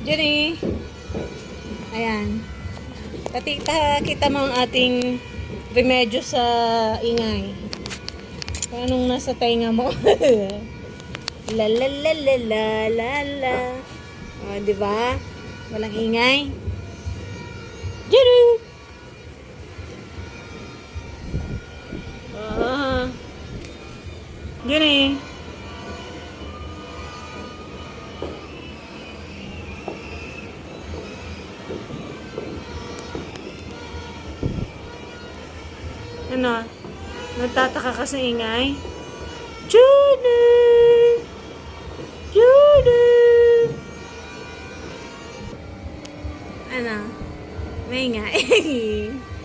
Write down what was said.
Jenny. Ayan. Pati kita mo ang ating remedyo sa ingay. Kung anong nasa tainga mo. la la la la la la la. O, di ba? Walang ingay. Jenny! Ah. Jenny. Ano? Nagtataka ka sa ingay? Judy! Judy! Ano? May ingay.